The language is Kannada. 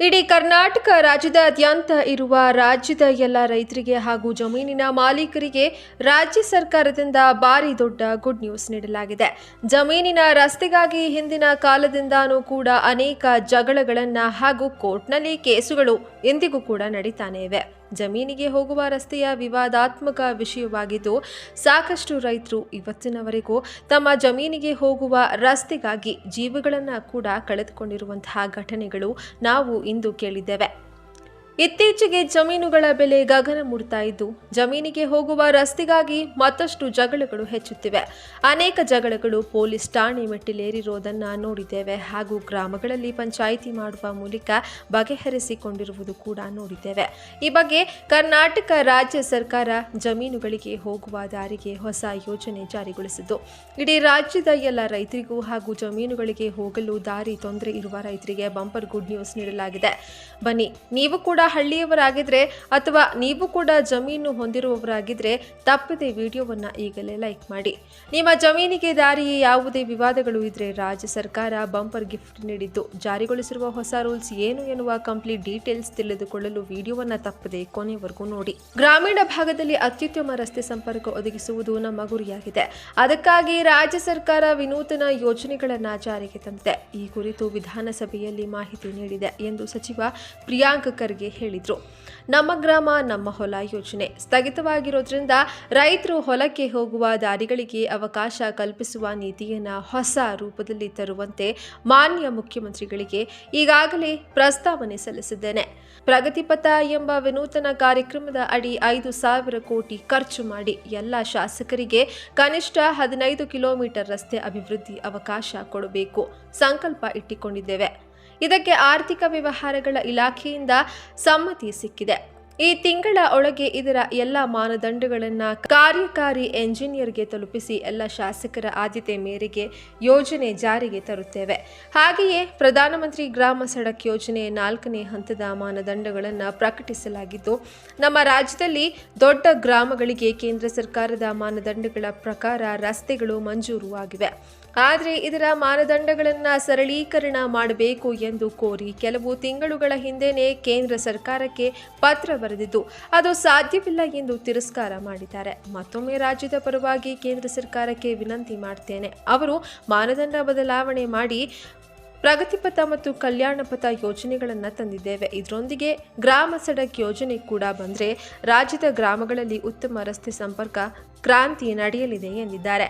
ಇಡೀ ಕರ್ನಾಟಕ ರಾಜ್ಯದಾದ್ಯಂತ ಇರುವ ರಾಜ್ಯದ ಎಲ್ಲ ರೈತರಿಗೆ ಹಾಗೂ ಜಮೀನಿನ ಮಾಲೀಕರಿಗೆ ರಾಜ್ಯ ಸರ್ಕಾರದಿಂದ ಭಾರಿ ದೊಡ್ಡ ಗುಡ್ ನ್ಯೂಸ್ ನೀಡಲಾಗಿದೆ. ಜಮೀನಿನ ರಸ್ತೆಗಾಗಿ ಹಿಂದಿನ ಕಾಲದಿಂದಾನೂ ಕೂಡ ಅನೇಕ ಜಗಳಗಳನ್ನು ಹಾಗೂ ಕೋರ್ಟ್ನಲ್ಲಿ ಕೇಸುಗಳು ಇಂದಿಗೂ ಕೂಡ ನಡೀತಾನೆ ಇವೆ. ಜಮೀನಿಗೆ ಹೋಗುವ ರಸ್ತೆಯ ವಿವಾದಾತ್ಮಕ ವಿಷಯವಾಗಿದ್ದು, ಸಾಕಷ್ಟು ರೈತರು ಇವತ್ತಿನವರೆಗೂ ತಮ್ಮ ಜಮೀನಿಗೆ ಹೋಗುವ ರಸ್ತೆಗಾಗಿ ಜೀವಗಳನ್ನು ಕೂಡ ಕಳೆದುಕೊಂಡಿರುವಂತಹ ಘಟನೆಗಳು ನಾವು ಇಂದು ಕೇಳಿದ್ದೇವೆ. ಇತ್ತೀಚೆಗೆ ಜಮೀನುಗಳ ಬೆಲೆ ಗಗನ ಮುಡ್ತಾ ಇದ್ದು, ಜಮೀನಿಗೆ ಹೋಗುವ ರಸ್ತೆಗಾಗಿ ಮತ್ತಷ್ಟು ಜಗಳಗಳು ಹೆಚ್ಚುತ್ತಿವೆ. ಅನೇಕ ಜಗಳಗಳು ಪೊಲೀಸ್ ಠಾಣೆ ಮೆಟ್ಟಿಲೇರಿರೋದನ್ನ ನೋಡಿದ್ದೇವೆ. ಹಾಗೂ ಗ್ರಾಮಗಳಲ್ಲಿ ಪಂಚಾಯಿತಿ ಮಾಡುವ ಮೂಲಕ ಬಗೆಹರಿಸಿಕೊಂಡಿರುವುದು ಕೂಡ ನೋಡಿದ್ದೇವೆ. ಈ ಬಗ್ಗೆ ಕರ್ನಾಟಕ ರಾಜ್ಯ ಸರ್ಕಾರ ಜಮೀನುಗಳಿಗೆ ಹೋಗುವ ದಾರಿಗೆ ಹೊಸ ಯೋಜನೆ ಜಾರಿಗೊಳಿಸಿದ್ದು, ಇಡೀ ರಾಜ್ಯದ ಎಲ್ಲ ರೈತರಿಗೂ ಹಾಗೂ ಜಮೀನುಗಳಿಗೆ ಹೋಗಲು ದಾರಿ ತೊಂದರೆ ಇರುವ ರೈತರಿಗೆ ಬಂಪರ್ ಗುಡ್ ನ್ಯೂಸ್ ನೀಡಲಾಗಿದೆ. ಬನ್ನಿ, ನೀವು ಕೂಡ ಹಳ್ಳಿಯವರಾಗಿದ್ರೆ ಅಥವಾ ನೀವು ಕೂಡ ಜಮೀನು ಹೊಂದಿರುವವರಾಗಿದ್ರೆ ತಪ್ಪದೆ ವಿಡಿಯೋವನ್ನ ಈಗಲೇ ಲೈಕ್ ಮಾಡಿ. ನಿಮ್ಮ ಜಮೀನಿಗೆ ದಾರಿ ಯಾವುದೇ ವಿವಾದಗಳು ಇದ್ರೆ ರಾಜ್ಯ ಸರ್ಕಾರ ಬಂಪರ್ ಗಿಫ್ಟ್ ನೀಡಿದ್ದು. ಜಾರಿಗೊಳಿಸಿರುವ ಹೊಸ ರೂಲ್ಸ್ ಏನು ಎನ್ನುವ ಕಂಪ್ಲೀಟ್ ಡೀಟೇಲ್ಸ್ ತಿಳಿದುಕೊಳ್ಳಲು ವಿಡಿಯೋವನ್ನ ತಪ್ಪದೆ ಕೊನೆವರೆಗೂ ನೋಡಿ. ಗ್ರಾಮೀಣ ಭಾಗದಲ್ಲಿ ಅತ್ಯುತ್ತಮ ರಸ್ತೆ ಸಂಪರ್ಕ ಒದಗಿಸುವುದು ನಮ್ಮ ಗುರಿಯಾಗಿದೆ. ಅದಕ್ಕಾಗಿ ರಾಜ್ಯ ಸರ್ಕಾರ ವಿನೂತನ ಯೋಜನೆಗಳನ್ನು ಜಾರಿಗೆ ತಂದಿದೆ. ಈ ಕುರಿತು ವಿಧಾನಸಭೆಯಲ್ಲಿ ಮಾಹಿತಿ ನೀಡಿದೆ ಎಂದು ಸಚಿವ ಪ್ರಿಯಾಂಕ್ ಖರ್ಗೆ ಹೇಳಿದರು. ನಮ್ಮ ಗ್ರಾಮ, ನಮ್ಮ ಹೊಲ ಯೋಜನೆ ಸ್ಥಗಿತವಾಗಿರೋದ್ರಿಂದ ರೈತರು ಹೊಲಕ್ಕೆ ಹೋಗುವ ದಾರಿಗಳಿಗೆ ಅವಕಾಶ ಕಲ್ಪಿಸುವ ನೀತಿಯನ್ನು ಹೊಸ ರೂಪದಲ್ಲಿ ತರುವಂತೆ ಮಾನ್ಯ ಮುಖ್ಯಮಂತ್ರಿಗಳಿಗೆ ಈಗಾಗಲೇ ಪ್ರಸ್ತಾವನೆ ಸಲ್ಲಿಸಿದ್ದೇನೆ. ಪ್ರಗತಿಪಥ ಎಂಬ ವಿನೂತನ ಕಾರ್ಯಕ್ರಮದ ಅಡಿ ಐದು ಸಾವಿರ ಕೋಟಿ ಖರ್ಚು ಮಾಡಿ ಎಲ್ಲ ಶಾಸಕರಿಗೆ ಕನಿಷ್ಠ ಹದಿನೈದು ಕಿಲೋಮೀಟರ್ ರಸ್ತೆ ಅಭಿವೃದ್ಧಿ ಅವಕಾಶ ಕೊಡಬೇಕು. ಸಂಕಲ್ಪ ಇಟ್ಟಿಕೊಂಡಿದ್ದೇವೆ. ಇದಕ್ಕೆ ಆರ್ಥಿಕ ವ್ಯವಹಾರಗಳ ಇಲಾಖೆಯಿಂದ ಸಮ್ಮತಿ ಸಿಕ್ಕಿದೆ. ಈ ತಿಂಗಳ ಒಳಗೆ ಇದರ ಎಲ್ಲ ಮಾನದಂಡಗಳನ್ನು ಕಾರ್ಯಕಾರಿ ಎಂಜಿನಿಯರ್ಗೆ ತಲುಪಿಸಿ ಎಲ್ಲ ಶಾಸಕರ ಆದ್ಯತೆ ಮೇರೆಗೆ ಯೋಜನೆ ಜಾರಿಗೆ ತರುತ್ತೇವೆ. ಹಾಗೆಯೇ ಪ್ರಧಾನಮಂತ್ರಿ ಗ್ರಾಮ ಸಡಕ್ ಯೋಜನೆ ನಾಲ್ಕನೇ ಹಂತದ ಮಾನದಂಡಗಳನ್ನು ಪ್ರಕಟಿಸಲಾಗಿದ್ದು, ನಮ್ಮ ರಾಜ್ಯದಲ್ಲಿ ದೊಡ್ಡ ಗ್ರಾಮಗಳಿಗೆ ಕೇಂದ್ರ ಸರ್ಕಾರದ ಮಾನದಂಡಗಳ ಪ್ರಕಾರ ರಸ್ತೆಗಳು ಮಂಜೂರು ಆಗಿವೆ ಆದರೆ ಇದರ ಮಾನದಂಡಗಳನ್ನು ಸರಳೀಕರಣ ಮಾಡಬೇಕು ಎಂದು ಕೋರಿ ಕೆಲವು ತಿಂಗಳುಗಳ ಹಿಂದೆಯೇ ಕೇಂದ್ರ ಸರ್ಕಾರಕ್ಕೆ ಪತ್ರ ಬರೆದಿದ್ದು. ಅದು ಸಾಧ್ಯವಿಲ್ಲ ಎಂದು ತಿರಸ್ಕಾರ ಮಾಡಿದ್ದಾರೆ. ಮತ್ತೊಮ್ಮೆ ರಾಜ್ಯದ ಪರವಾಗಿ ಕೇಂದ್ರ ಸರ್ಕಾರಕ್ಕೆ ವಿನಂತಿ ಮಾಡ್ತೇನೆ. ಅವರು ಮಾನದಂಡ ಬದಲಾವಣೆ ಮಾಡಿ ಪ್ರಗತಿಪಥ ಮತ್ತು ಕಲ್ಯಾಣ ಪಥ ಯೋಜನೆಗಳನ್ನು ತಂದಿದ್ದೇವೆ. ಇದರೊಂದಿಗೆ ಗ್ರಾಮ ಸಡಕ್ ಯೋಜನೆ ಕೂಡ ಬಂದರೆ ರಾಜ್ಯದ ಗ್ರಾಮಗಳಲ್ಲಿ ಉತ್ತಮ ರಸ್ತೆ ಸಂಪರ್ಕ ಕ್ರಾಂತಿ ನಡೆಯಲಿದೆ ಎಂದಿದ್ದಾರೆ.